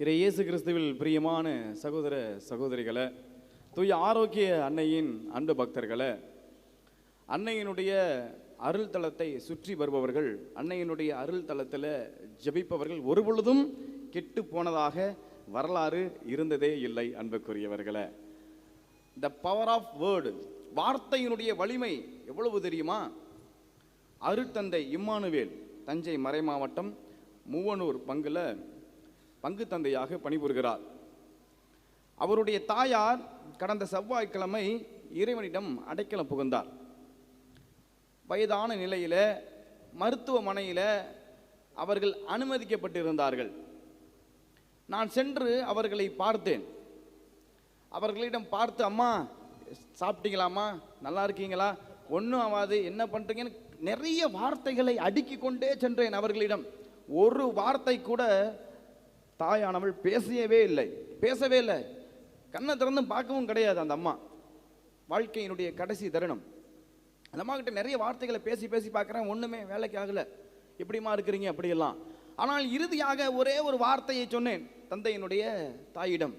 இறை இயேசு கிறிஸ்துவில் பிரியமான சகோதர சகோதரிகளை தூய ஆரோக்கிய அன்னையின் அன்பு பக்தர்களை அன்னையினுடைய அருள் தளத்தை சுற்றி வருபவர்கள் அன்னையினுடைய அருள் தளத்தில் ஜெபிப்பவர்கள் ஒரு பொழுதும் கெட்டு போனதாக வரலாறு இருந்ததே இல்லை அன்புக்குரியவர்களை. த பவர் ஆஃப் வேர்டு வார்த்தையினுடைய வலிமை எவ்வளவு தெரியுமா? அருட்தந்தை இம்மானுவேல் தஞ்சை மறை மாவட்டம் மூவனூர் பங்குல பங்கு தந்தையாக பணிபுரிகிறார். அவருடைய தாயார் கடந்த செவ்வாய்க்கிழமை இறைவனிடம் அடைக்கலம் புகுந்தார். வயதான நிலையில் மருத்துவமனையில் அவர்கள் அனுமதிக்கப்பட்டிருந்தார்கள். நான் சென்று அவர்களை பார்த்தேன். அவர்களிடம் பார்த்து அம்மா சாப்பிட்டீங்களாம்மா? நல்லா இருக்கீங்களா? ஒன்றும் ஆகாது என்ன பண்ணுறீங்கன்னு நிறைய வார்த்தைகளை அடுக்கி கொண்டே சென்றேன் அவர்களிடம். ஒரு வார்த்தை கூட தாயானவள் பேசவே இல்லை. பேசவே இல்லை. கண்ணை திறந்து பார்க்கவும் கிடையாது அந்த அம்மா. வாழ்க்கையினுடைய கடைசி தருணம். அந்த அம்மா கிட்ட நிறைய வார்த்தைகளை பேசி பேசி பார்க்குறேன். ஒன்றுமே வேலைக்கு ஆகலை. எப்படிம்மா இருக்கிறீங்க? அப்படியெல்லாம். ஆனால் இறுதியாக ஒரே ஒரு வார்த்தையை சொன்னேன். தந்தையினுடைய தாயிடம்.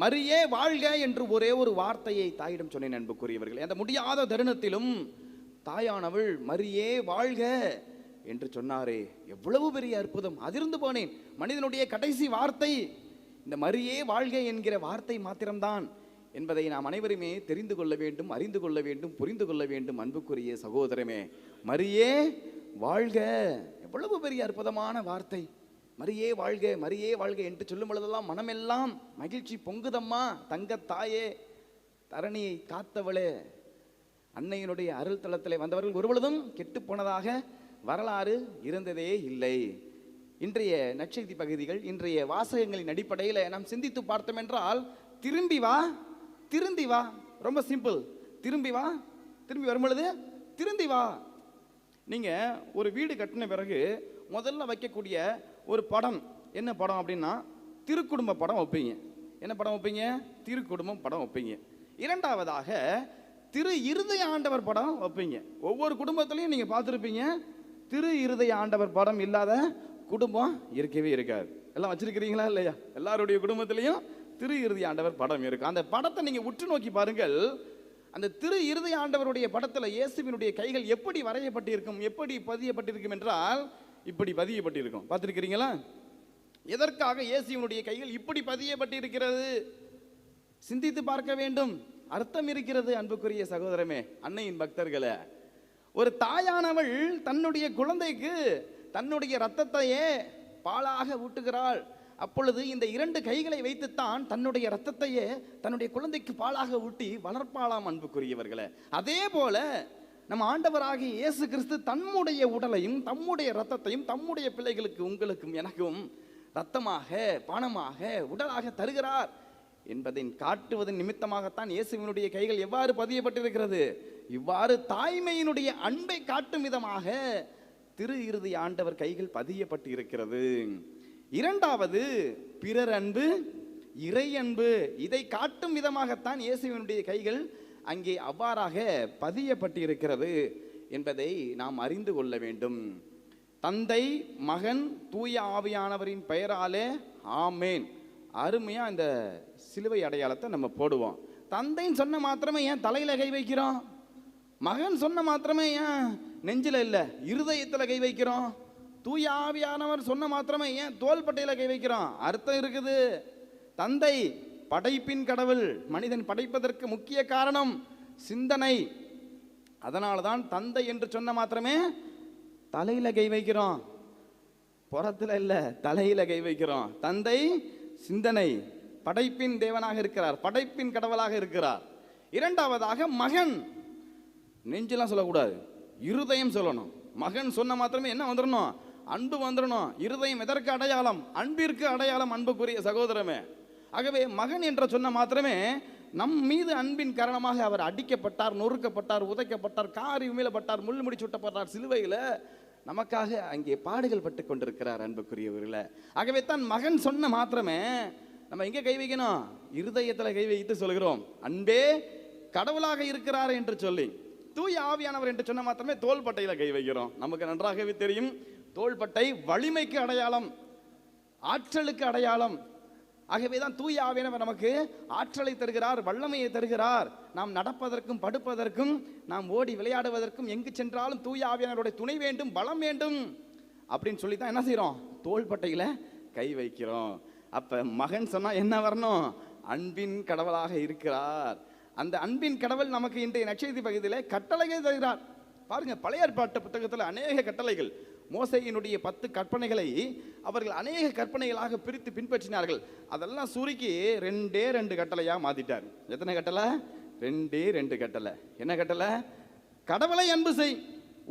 மரியே வாழ்க என்று ஒரே ஒரு வார்த்தையை தாயிடம் சொன்னேன் அன்புக்குரியவர்கள். அந்த முடியாத தருணத்திலும் தாயானவள் மரியே வாழ்க என்று சொன்னாரே. எவ்வளவு பெரிய அற்புதம். அதிர்ந்து போனேன். மனிதனுடைய கடைசி வார்த்தை இந்த மரியே வாழ்க என்கிற வார்த்தை மாத்திரம்தான் என்பதை நாம் அனைவருமே தெரிந்து கொள்ள வேண்டும் அறிந்து கொள்ள வேண்டும் புரிந்து கொள்ள வேண்டும் அன்புக்குரிய சகோதரமே. மரியே வாழ்க. எவ்வளவு பெரிய அற்புதமான வார்த்தை. மரியே வாழ்க மரியே வாழ்க என்று சொல்லும் பொழுதெல்லாம் மனமெல்லாம் மகிழ்ச்சி பொங்குதம்மா. தங்கத் தாயே தரணியை காத்தவளே. அன்னையினுடைய அருள் தளத்தில் வந்தவர்கள் ஒருபொழுதும் கெட்டு போனதாக வரலாறு இருந்ததே இல்லை. இன்றைய நற்செய்தி பகுதிகள் இன்றைய வாசகங்களின் அடிப்படையில் நாம் சிந்தித்து பார்த்தோம் என்றால் திரும்பி வா திருந்தி வா. ரொம்ப சிம்பிள். திரும்பி வா திரும்பி வரும் பொழுது திருந்தி வா. நீங்கள் ஒரு வீடு கட்டின பிறகு முதல்ல வைக்கக்கூடிய ஒரு படம் என்ன படம் அப்படின்னா திருக்குடும்ப படம் வைப்பீங்க. என்ன படம் வைப்பீங்க? திருக்குடும்பம் படம் வைப்பீங்க. இரண்டாவதாக திரு இருதய ஆண்டவர் படம் வைப்பீங்க. ஒவ்வொரு குடும்பத்திலையும் நீங்கள் பார்த்துருப்பீங்க திரு இருதய ஆண்டவர் படம் இல்லாத குடும்பம் இருக்கவே இருக்காது. எல்லாம் வச்சிருக்கிறீங்களா இல்லையா? எல்லாருடைய குடும்பத்திலையும் திரு இருதய ஆண்டவர் படம் இருக்கு. அந்த படத்தை நீங்க உற்று நோக்கி பாருங்கள். அந்த திரு இருதய ஆண்டவருடைய படத்தில் இயேசுவினுடைய கைகள் எப்படி வரையப்பட்டிருக்கும் எப்படி பதியப்பட்டிருக்கும் என்றால் இப்படி பதியப்பட்டிருக்கும். பார்த்துருக்கிறீங்களா? எதற்காக இயேசுவினுடைய கைகள் இப்படி பதியப்பட்டிருக்கிறது? சிந்தித்து பார்க்க வேண்டும். அர்த்தம் இருக்கிறது அன்புக்குரிய சகோதரமே அன்னையின் பக்தர்களே. ஒரு தாயானவள் தன்னுடைய குழந்தைக்கு தன்னுடைய ரத்தத்தையே பாலாக ஊட்டுகிறாள். அப்பொழுது இந்த இரண்டு கைகளை வைத்துத்தான் தன்னுடைய ரத்தத்தையே தன்னுடைய குழந்தைக்கு பாலாக ஊட்டி வளர்ப்பாளாம் அன்புக்குரியவர்களே. அதே போல நம்ம ஆண்டவராக இயேசு கிறிஸ்து தம்முடைய உடலையும் தம்முடைய ரத்தத்தையும் தம்முடைய பிள்ளைகளுக்கு உங்களுக்கும் எனக்கும் ரத்தமாக பானமாக உடலாக தருகிறார். என்பதை காட்டுவதன் நிமித்தமாகத்தான் இயேசுவினுடைய கைகள் எவ்வாறு பதியப்பட்டிருக்கிறது? இவ்வாறு தாய்மையினுடைய அன்பை காட்டும் விதமாக திரு இறுதி ஆண்டவர் கைகள் பதியப்பட்டு இருக்கிறது இரண்டாவது பிறர் அன்பு இறை அன்பு இதை காட்டும் விதமாகத்தான் இயேசுவினுடைய கைகள் அங்கே அவ்வாறாக பதியப்பட்டு இருக்கிறது என்பதை நாம் அறிந்து கொள்ள வேண்டும். தந்தை மகன் தூய ஆவியானவரின் பெயராலே ஆமேன். அருமையாக இந்த சிலுவை அடையாளத்தை நம்ம போடுவோம். தந்தைன்னு சொன்ன மாத்திரமே ஏன் தலையில் கை வைக்கிறோம்? மகன் சொன்ன மாத்திரமே ஏன் நெஞ்சில் இல்லை? இருதயத்தில் கை வைக்கிறோம். தூய ஆவியானவர் சொன்ன மாத்திரமே ஏன் தோள்பட்டையில் கை வைக்கிறோம்? அர்த்தம் இருக்குது. தந்தை படைப்பின் கடவுள் மனிதன் படைப்பதற்கு முக்கிய காரணம் சிந்தனை. அதனால தான் தந்தை என்று சொன்ன மாத்திரமே தலையில் கை வைக்கிறோம். புறத்தில் இல்லை தலையில் கை வைக்கிறோம். தந்தை சிந்தனை படைப்பின் தேவனாக இருக்கிறார் படைப்பின் கடவுளாக இருக்கிறார். இரண்டாவதாக மகன். நெஞ்செல்லாம் சொல்லக்கூடாது இருதயம் சொல்லணும். மகன் சொன்ன மாத்திரமே என்ன வந்துடணும் அன்பு வந்துடணும் இருதயம் எதற்கு அடையாளம்? அன்பிற்கு அடையாளம் அன்புக்குரிய சகோதரமே. ஆகவே மகன் என்ற சொன்ன மாத்திரமே நம் மீது அன்பின் காரணமாக அவர் அடிக்கப்பட்டார் நொறுக்கப்பட்டார் உதைக்கப்பட்டார் காரி உமிழப்பட்டார் முள் முடி சுட்டப்பட்டார் சிலுவையில் நமக்காக அங்கே பாடுகள் பட்டு கொண்டிருக்கிறார் அன்புக்குரியவர்களை. ஆகவே தான் மகன் சொன்ன மாத்திரமே நம்ம எங்கே கை வைக்கணும்? இருதயத்தில் கை வைத்து சொல்கிறோம். அன்பே கடவுளாக இருக்கிறார் என்று சொல்லி தூய் ஆவியானவர் என்று சொன்ன மாத்திரமே தோள்பட்டையில் கை வைக்கிறோம். நமக்கு நன்றாகவே தெரியும் தோள்பட்டை வலிமைக்கு அடையாளம் ஆற்றலுக்கு அடையாளம் ஆகவே தான் தூய ஆவியானவர் நமக்கு ஆற்றலை தருகிறார் வல்லமையை தருகிறார். நாம் நடப்பதற்கும் படுப்பதற்கும் நாம் ஓடி விளையாடுவதற்கும் எங்கு சென்றாலும் தூய ஆவியானவருடைய துணை வேண்டும் பலம் வேண்டும். அப்படின்னு சொல்லி தான் என்ன செய்கிறோம் தோள்பட்டையில் கை வைக்கிறோம். அப்போ மகன் சொன்னால் என்ன வரணும்? அன்பின் கடவுளாக இருக்கிறார். அந்த அன்பின் கடவுள் நமக்கு இன்றைய நட்சத்திர பகுதியில் கட்டளைகள் தருகிறார். பாருங்க பழைய ஏற்பாட்டு புத்தகத்தில் அநேக கட்டளைகள். மோசையினுடைய பத்து கற்பனைகளை அவர்கள் அநேக கற்பனைகளாக பிரித்து பின்பற்றினார்கள். அதெல்லாம் சுருக்கி ரெண்டே ரெண்டு கட்டளையாக மாத்திட்டார். எத்தனை கட்டளை? ரெண்டே ரெண்டு கட்டளை. என்ன கட்டளை? கடவுளை அன்பு செய்.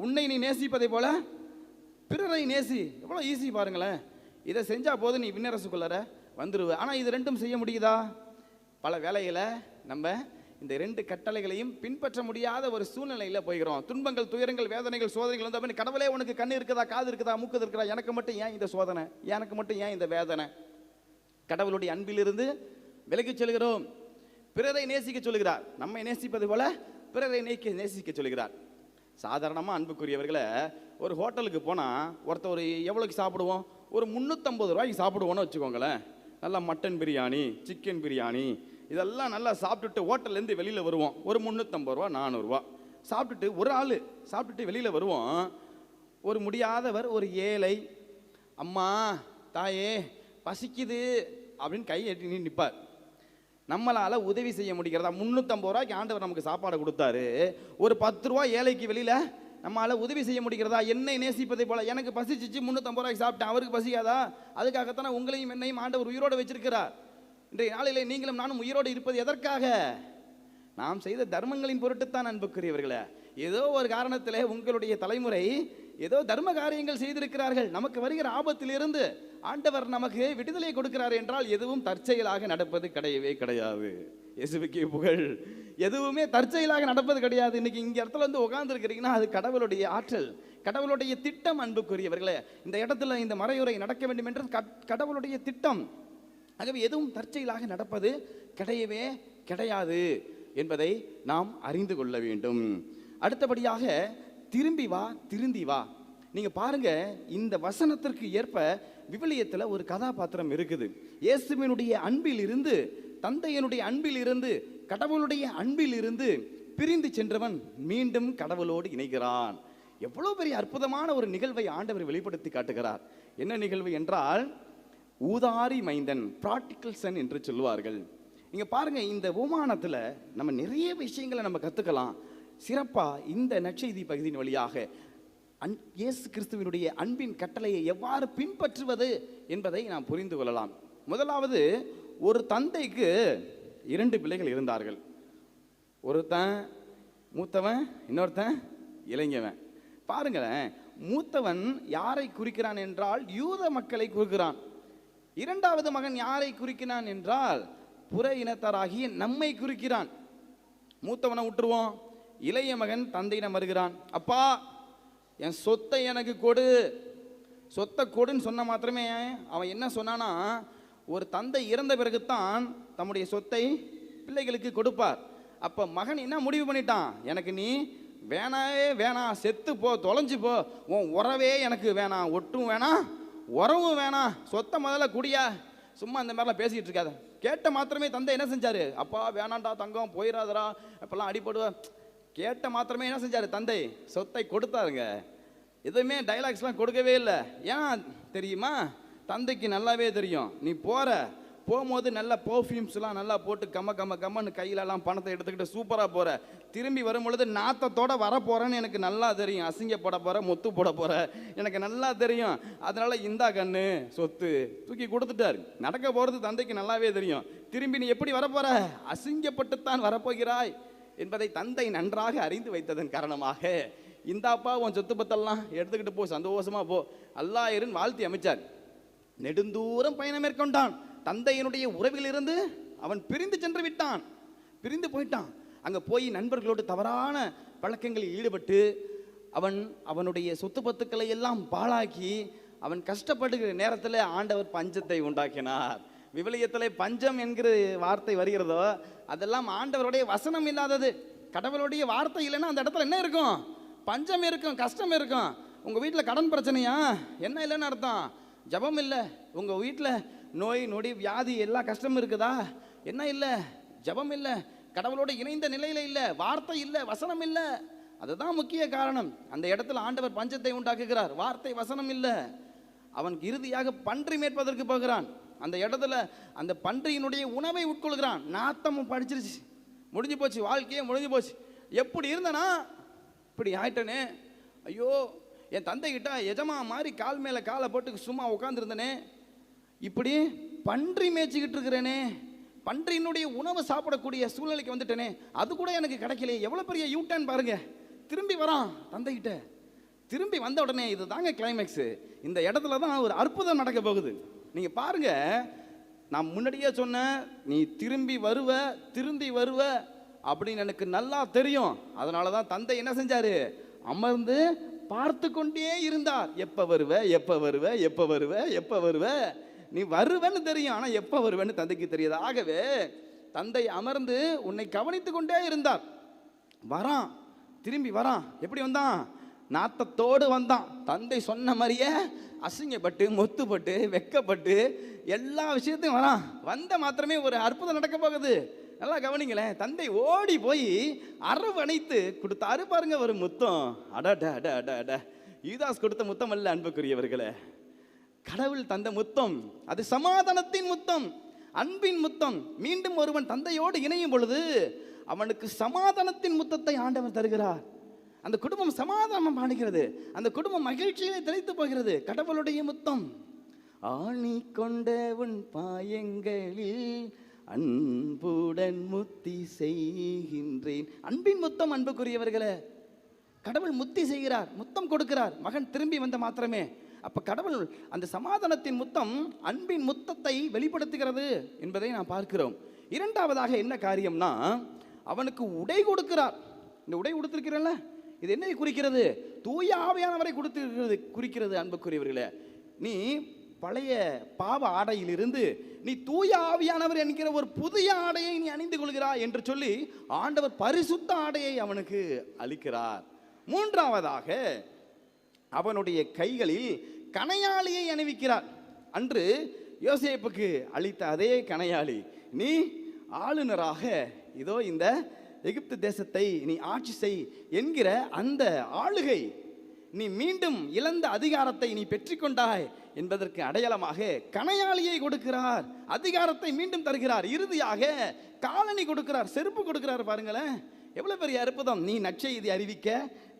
உன்னை நீ நேசிப்பதை போல பிறரை நேசி. எவ்வளோ ஈஸி பாருங்களேன். இதை செஞ்சால் போதும் நீ விண்ணரசுக்குள்ளார வந்துடுவ ஆனால் இது ரெண்டும் செய்ய முடியுதா? பல வேலைகளை நம்ம இந்த ரெண்டு கட்டளைகளையும் பின்பற்ற முடியாத ஒரு சூழ்நிலையில் போய்கிறோம். துன்பங்கள் துயரங்கள் வேதனைகள் சோதனைகள் வந்து அப்படின்னு கடவுளே உனக்கு கண்ணு இருக்குதா காது இருக்குதா மூக்கு இருக்குதா? எனக்கு மட்டும் ஏன் இந்த சோதனை? எனக்கு மட்டும் ஏன் இந்த வேதனை? கடவுளுடைய அன்பிலிருந்து விலகிச் செல்கிறோம். பிறரை நேசிக்க சொல்கிறார். நம்மை நேசிப்பது போல பிறரை நேக்க நேசிக்க சொல்கிறார். சாதாரணமாக அன்புக்குரியவர்களை ஒரு ஹோட்டலுக்கு போனால் ஒருத்தர் ஒரு எவ்வளோக்கு சாப்பிடுவோம்? ஒரு முந்நூற்றம்பது ரூபாய்க்கு சாப்பிடுவோன்னு வச்சுக்கோங்களேன். நல்லா மட்டன் பிரியாணி சிக்கன் பிரியாணி இதெல்லாம் நல்லா சாப்பிட்டுட்டு ஹோட்டல்லேருந்து வெளியில் வருவோம். ஒரு முந்நூற்றம்பது ரூபா நானூறுரூவா சாப்பிட்டுட்டு ஒரு ஆள் சாப்பிட்டுட்டு வெளியில் வருவோம். ஒரு முடியாதவர் ஒரு ஏழை அம்மா தாயே பசிக்குது அப்படின்னு கை எட்டி நிற்பார் நம்மளால் உதவி செய்ய முடிகிறதா? முந்நூற்றம்பது ரூபாய்க்கு ஆண்டவர் நமக்கு சாப்பாடு கொடுத்தாரு. ஒரு பத்து ரூபா ஏழைக்கு வெளியில் நம்மளால் உதவி செய்ய முடிகிறதா? என்னை நேசிப்பதை போல எனக்கு பசிச்சிச்சு முந்நூற்றம்பது ரூபாய்க்கு சாப்பிட்டேன். அவருக்கு பசிக்காதா? அதுக்காகத்தானே உங்களையும் என்னையும் ஆண்டவர் உயிரோடு வச்சிருக்கிறார். இன்றைய நாளிலே நீங்களும் நானும் உயிரோடு இருப்பது எதற்காக? நாம் செய்த தர்மங்களின் பொருட்டுத்தான் அன்புக்குரியவர்களே. ஏதோ ஒரு காரணத்திலே உங்களுடைய தலைமுறை ஏதோ தர்ம காரியங்கள் செய்திருக்கிறார்கள். நமக்கு வருகிற ஆபத்திலிருந்து ஆண்டவர் நமக்கு விடுதலை கொடுக்கிறார் என்றால் எதுவும் தற்செயலாக நடப்பது கிடையவே கிடையாது. இயேசுவுக்கே புகழ். எதுவுமே தற்செயலாக நடப்பது கிடையாது. இன்னைக்கு இங்கே இடத்துல வந்து உட்கார்ந்துருக்கிறீங்கன்னா அது கடவுளுடைய ஆற்றல் கடவுளுடைய திட்டம் அன்புக்குரியவர்களே. இந்த இடத்துல இந்த மறையுறை நடக்க வேண்டும் என்று கட்- கடவுளுடைய திட்டம். ஆகவே எதுவும் தற்செயலாக நடப்பது கிடையவே கிடையாது என்பதை நாம் அறிந்து கொள்ள வேண்டும். அடுத்தபடியாக திரும்பி வா திருந்தி வா. நீங்கள் பாருங்க இந்த வசனத்திற்கு ஏற்ப விவிலியத்தில் ஒரு கதாபாத்திரம் இருக்குது. இயேசுவினுடைய அன்பில் இருந்து தந்தையனுடைய அன்பில் இருந்து கடவுளுடைய அன்பில் இருந்து பிரிந்து சென்றவன் மீண்டும் கடவுளோடு இணைகிறான். எவ்வளோ பெரிய அற்புதமான ஒரு நிகழ்வை ஆண்டவர் வெளிப்படுத்தி காட்டுகிறார். என்ன நிகழ்வு என்றால் ஊதாரி மைந்தன் ப்ராக்டிக்கல் சன் என்று சொல்லுவார்கள். இங்க பாருங்க இந்த உமானத்துல நம்ம நிறைய விஷயங்களை நம்ம கத்துக்கலாம். சிறப்பா இந்த நற்செய்தி பகுதியின் வழியாக அன் இயேசு கிறிஸ்துவினுடைய அன்பின் கட்டளையை எவ்வாறு பின்பற்றுவது என்பதை நாம் புரிந்து கொள்ளலாம். முதலாவது ஒரு தந்தைக்கு இரண்டு பிள்ளைகள் இருந்தார்கள். ஒருத்தன் மூத்தவன் இன்னொருத்தன் இளைஞவன். பாருங்களேன் மூத்தவன் யாரை குறிக்கிறான் என்றால் யூத மக்களை குறிக்கிறான். இரண்டாவது மகன் யாரை குறிக்கிறான் என்றால் புற இனத்தாராகிய நம்மை குறிக்கிறான். மூத்தவனை விட்டுருவோம். இளைய மகன் தந்தையிடம் வருகிறான். அப்பா என் சொத்தை எனக்கு கொடு. சொத்தை கொடுன்னு சொன்ன மாத்திரமே அவன் என்ன சொன்னானா ஒரு தந்தை இறந்த பிறகுத்தான் தம்முடைய சொத்தை பிள்ளைகளுக்கு கொடுப்பார். அப்போ மகன் என்ன முடிவு பண்ணிட்டான்? எனக்கு நீ வேணாவே வேணாம் செத்து போ தொலைஞ்சு போ. உன் உறவே எனக்கு வேணாம் ஒட்டும் வேணாம். உறவும் வேணாம் சொத்தை முதல்ல குடியா. சும்மா இந்த மாதிரிலாம் பேசிக்கிட்டு இருக்காத. கேட்ட மாத்திரமே தந்தை என்ன செஞ்சாரு? அப்பா வேணாண்டா தங்கம் போயிடாதடா இப்போல்லாம் அடிபடுவ. கேட்ட மாத்திரமே என்ன செஞ்சாரு தந்தை? சொத்தை கொடுத்தாருங்க. எதுவுமே டைலாக்ஸ்லாம் கொடுக்கவே இல்லை. ஏன் தெரியுமா? தந்தைக்கு நல்லாவே தெரியும். நீ போற. போகும்போது நல்ல பர்ஃப்யூம்ஸ்லாம் நல்லா போட்டு கம்ம கம்ம கம்மன்னு கையிலலாம் பணத்தை எடுத்துக்கிட்டு சூப்பராக போகிற திரும்பி வரும் பொழுது நாத்தத்தோட வர எனக்கு நல்லா தெரியும். அசிங்க போட போகிற முத்து போட போகிற எனக்கு நல்லா தெரியும். அதனால இந்தா கண்ணு சொத்து தூக்கி கொடுத்துட்டாரு. நடக்க போகிறது தந்தைக்கு நல்லாவே தெரியும். திரும்பி நீ எப்படி வரப்போகிற அசிங்கப்பட்டுத்தான் வரப்போகிறாய் என்பதை தந்தை நன்றாக அறிந்து வைத்ததன் காரணமாக. இந்தாப்பா உன் சொத்து பத்தெல்லாம் எடுத்துக்கிட்டு போ சந்தோஷமாக போ. அல்லாயிரன் வாழ்த்தி அமைச்சார். நெடுந்தூரம் பயணம் மேற்கொண்டான். தந்தையினுடைய உறவிலிருந்து அவன் பிரிந்து சென்று விட்டான். பிரிந்து போயிட்டான். அங்கே போய் நண்பர்களோடு தவறான பழக்கங்களில் ஈடுபட்டு அவன் அவனுடைய சொத்து பத்துக்களை எல்லாம் பாழாக்கி அவன் கஷ்டப்படுகிற நேரத்தில் ஆண்டவர் பஞ்சத்தை உண்டாக்கினார். விவிலியத்தில் பஞ்சம் என்கிற வார்த்தை வருகிறதோ அதெல்லாம் ஆண்டவருடைய வசனம் இல்லாதது. கடவுளுடைய வார்த்தை இல்லைன்னா அந்த இடத்துல என்ன இருக்கும்? பஞ்சம் இருக்கும் கஷ்டம் இருக்கும். உங்கள் வீட்டில் கடன் பிரச்சனையா? என்ன இல்லைன்னு அர்த்தம். ஜெபம் இல்லை. உங்கள் வீட்டில் நோய் நொடி வியாதி எல்லா கஷ்டமும் இருக்குதா? என்ன இல்லை? ஜெபம் இல்லை. கடவுளோடு இணைந்த நிலையில் இல்லை. வார்த்தை இல்லை. வசனம் இல்லை. அதுதான் முக்கிய காரணம். அந்த இடத்துல ஆண்டவர் பஞ்சத்தை உண்டாக்குகிறார். வார்த்தை வசனம் இல்லை. அவன் இறுதியாக பன்றி மேற்பதற்கு போகிறான். அந்த இடத்துல அந்த பன்றியினுடைய உணவை உட்கொள்கிறான். நாத்தமும் படிச்சிருச்சு முடிஞ்சு போச்சு. வாழ்க்கையே முடிஞ்சு போச்சு. எப்படி இருந்தனா? இப்படி ஆயிட்டனே. ஐயோ என் தந்தைகிட்ட எஜமா மாதிரி கால் மேலே காலை போட்டு சும்மா உட்காந்துருந்தனே இப்படி பன்றி மேய்ச்சிக்கிட்டு இருக்கிறேனே பன்றியினுடைய உணவு சாப்பிடக்கூடிய சூழ்நிலைக்கு வந்துட்டேனே அது கூட எனக்கு கிடைக்கலையே எவ்வளோ பெரிய யூட்டன் பாருங்க. திரும்பி வரான் தந்தைகிட்ட. திரும்பி வந்த உடனே இது தாங்க கிளைமேக்ஸு இந்த இடத்துல தான் ஒரு அற்புதம் நடக்க போகுது. நீங்கள் பாருங்க நான் முன்னாடியே சொன்னேன் நீ திரும்பி வருவ திரும்பி வருவ அப்படின்னு எனக்கு நல்லா தெரியும். அதனால தான் தந்தை என்ன செஞ்சார்? அமர்ந்து பார்த்து கொண்டே இருந்தார். எப்போ வருவ எப்போ வருவ எப்போ வருவ எப்போ வருவ? நீ வருவேன்னு தெரியும் ஆனால் எப்போ வருவேன்னு தந்தைக்கு தெரியாது. ஆகவே தந்தை அமர்ந்து உன்னை கவனித்து கொண்டே இருந்தார். வரான் திரும்பி வரான். எப்படி வந்தான்? நாத்தத்தோடு வந்தான். தந்தை சொன்ன மாதிரியே அசிங்கப்பட்டு மொத்துப்பட்டு வெக்கப்பட்டு எல்லா விஷயத்தையும் வரான். வந்த மாத்திரமே ஒரு அற்புதம் நடக்க போகுது. நல்லா கவனிங்களேன். தந்தை ஓடி போய் அரவணைத்து கொடுத்தாரு பாருங்க ஒரு முத்தம். அட அட அட அட. யூதாஸ் கொடுத்த முத்தம் அல்ல அன்புக்குரியவர்களே. கடவுள் தந்த முத்தம். அது சமாதானத்தின் முத்தம். அன்பின் முத்தம். மீண்டும் ஒருவன் தந்தையோடு இணையும் பொழுது அவனுக்கு சமாதானத்தின் முத்தத்தை ஆண்டவர் தருகிறார். அந்த குடும்பம் சமாதானம் பாடுகிறது அந்த குடும்பம் மகிழ்ச்சியிலே திளைத்து போகிறது. கடவுளுடைய முத்தம். ஆணி கொண்ட உன் பாயங்களில் அன்புடன் முத்தி செய்கின்றேன். அன்பின் முத்தம் அன்புக்குரியவர்களே. கடவுள் முத்தி செய்கிறார். முத்தம் கொடுக்கிறார். மகன் திரும்பி வந்த மாத்திரமே. அப்போ கடவுள் அந்த சமாதானத்தின் முத்தம் அன்பின் முத்தத்தை வெளிப்படுத்துகிறது என்பதை நாம் பார்க்கிறோம். இரண்டாவதாக என்ன காரியம்னா அவனுக்கு உடை கொடுக்கிறார். இந்த உடை கொடுத்துருக்கிறல்ல இது என்ன குறிக்கிறது? தூய ஆவையானவரை கொடுத்திருக்கிறது குறிக்கிறது அன்புக்குரியவர்களே. நீ பழைய பாவ ஆடையிலிருந்து நீ தூய ஆவியானவர் என்கிற ஒரு புதிய ஆடையை நீ அணிந்து கொள்கிறாய் என்று சொல்லி ஆண்டவர் பரிசுத்த ஆடையை அவனுக்கு அளிக்கிறார். மூன்றாவதாக அவனுடைய கைகளில் கணையாளியை அணிவிக்கிறார். அன்று யோசேப்புக்கு அளித்த அதே கணையாளி நீ ஆளுநராக இதோ இந்த எகிப்து தேசத்தை நீ ஆட்சி செய் என்கிற அந்த ஆளுகை நீ மீண்டும் இழந்த அதிகாரத்தை நீ பெற்றுக்கொண்டாய் என்பதற்கு அடையாளமாக கணையாளியை கொடுக்கிறார். அதிகாரத்தை மீண்டும் தருகிறார். இறுதியாக காலனி கொடுக்கிறார். செருப்பு கொடுக்கிறார் பாருங்களேன். எவ்வளோ பெரிய அற்புதம். நீ நற்செய்தி அறிவிக்க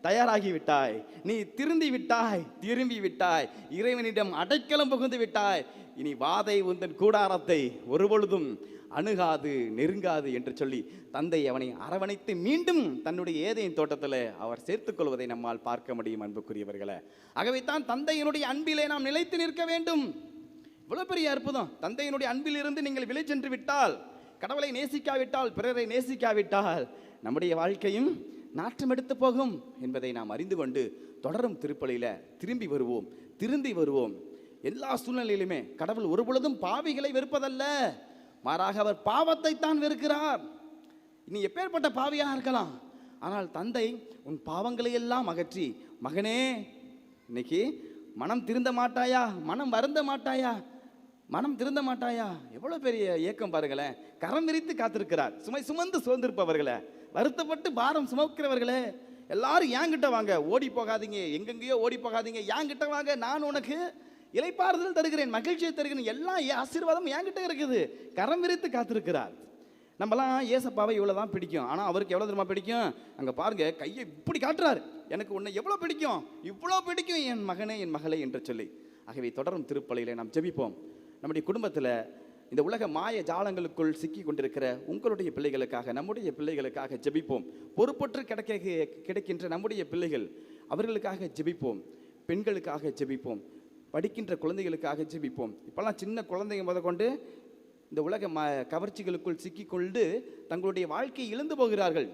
தயாராகி விட்டாய் நீ திருந்தி விட்டாய் திரும்பி விட்டாய் இறைவனிடம் அடைக்கலம் புகுந்து விட்டாய். இனி வாதை உந்தன் கூடாரத்தை ஒருபொழுதும் அணுகாது நெருங்காது என்று சொல்லி தந்தை அவனை அரவணைத்து மீண்டும் தன்னுடைய ஏதையின் தோட்டத்தில் அவர் சேர்த்துக் கொள்வதை நம்மால் பார்க்க முடியும் அன்புக்குரியவர்களே. ஆகவே தான் தந்தையினுடைய அன்பிலே நாம் நிலைத்து நிற்க வேண்டும். இவ்வளோ பெரிய அற்புதம். தந்தையினுடைய அன்பிலிருந்து நீங்கள் விலை சென்று விட்டால் கடவுளை நேசிக்காவிட்டால் பிறரை நேசிக்காவிட்டால் நம்முடைய வாழ்க்கையும் நாற்றம் எடுத்து போகும் என்பதை நாம் அறிந்து கொண்டு தொடரும் திருப்பலியில் திரும்பி வருவோம் திருந்தி வருவோம். எல்லா சூழ்நிலையிலுமே கடவுள் ஒருபொழுதும் பாவிகளை வெறுப்பதல்ல. மாறாக அவர் பாவத்தை தான் வெறுக்கிறார். நீ எப்பேற்பட்ட பாவியாக இருக்கலாம். ஆனால் தந்தை உன் பாவங்களை எல்லாம் அகற்றி மகனே இன்னைக்கு மனம் திருந்த மாட்டாயா? மனம் வருந்த மாட்டாயா? மனம் திருந்த மாட்டாயா? எவ்வளோ பெரிய ஏக்கம் பாருங்களேன். கரம் விரித்து காத்திருக்கிறார். சுமை சுமந்து சுதந்திருப்பவர்களே. வருத்தப்பட்டு பாரம் சுமக்கிறவர்களே. எல்லாரும் என்கிட்ட வாங்க. ஓடி போகாதீங்க. எங்கெங்கேயோ ஓடி போகாதீங்க. என்கிட்ட வாங்க. நான் உனக்கு இலைப்பாறுதல் தருகிறேன். மகிழ்ச்சியை தருகிறேன். எல்லாம் என் ஆசீர்வாதம் என்கிட்ட இருக்குது. கரம் விரித்து காத்திருக்கிறார். நம்மலாம் ஏசப்பாவை இவ்வளோ தான் பிடிக்கும். ஆனால் அவருக்கு எவ்வளோ தெரியுமா பிடிக்கும்? அங்கே பாருங்க கையை இப்படி காட்டுறாரு. எனக்கு உன்னை எவ்வளோ பிடிக்கும்? இவ்வளோ பிடிக்கும் என் மகனே என் மகளே என்று சொல்லி. ஆகவே தொடரும் திருப்பலையில் நாம் ஜெபிப்போம். நம்முடைய குடும்பத்தில் இந்த உலக மாய ஜாலங்களுக்குள் சிக்கி கொண்டிருக்கிற உங்களுடைய பிள்ளைகளுக்காக நம்முடைய பிள்ளைகளுக்காக ஜெபிப்போம். பொறுப்பற்று கிடைக்க கிடைக்கின்ற நம்முடைய பிள்ளைகள் அவர்களுக்காக ஜெபிப்போம். பெண்களுக்காக ஜெபிப்போம். படிக்கின்ற குழந்தைகளுக்காக ஜெபிப்போம். இப்போல்லாம் சின்ன குழந்தைங்க முத கொண்டு இந்த உலக ம கவர்ச்சிகளுக்குள் சிக்கிக்கொண்டு தங்களுடைய வாழ்க்கையை இழந்து போகிறார்கள்.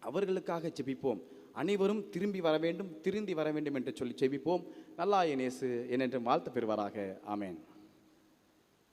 அவர்களுக்காக ஜெபிப்போம். அனைவரும் திரும்பி வர வேண்டும் திருந்தி வர வேண்டும் என்று சொல்லி ஜெபிப்போம். நல்லாய நேசு என்னென்று வாழ்த்து பெறுவாராக. ஆமேன்.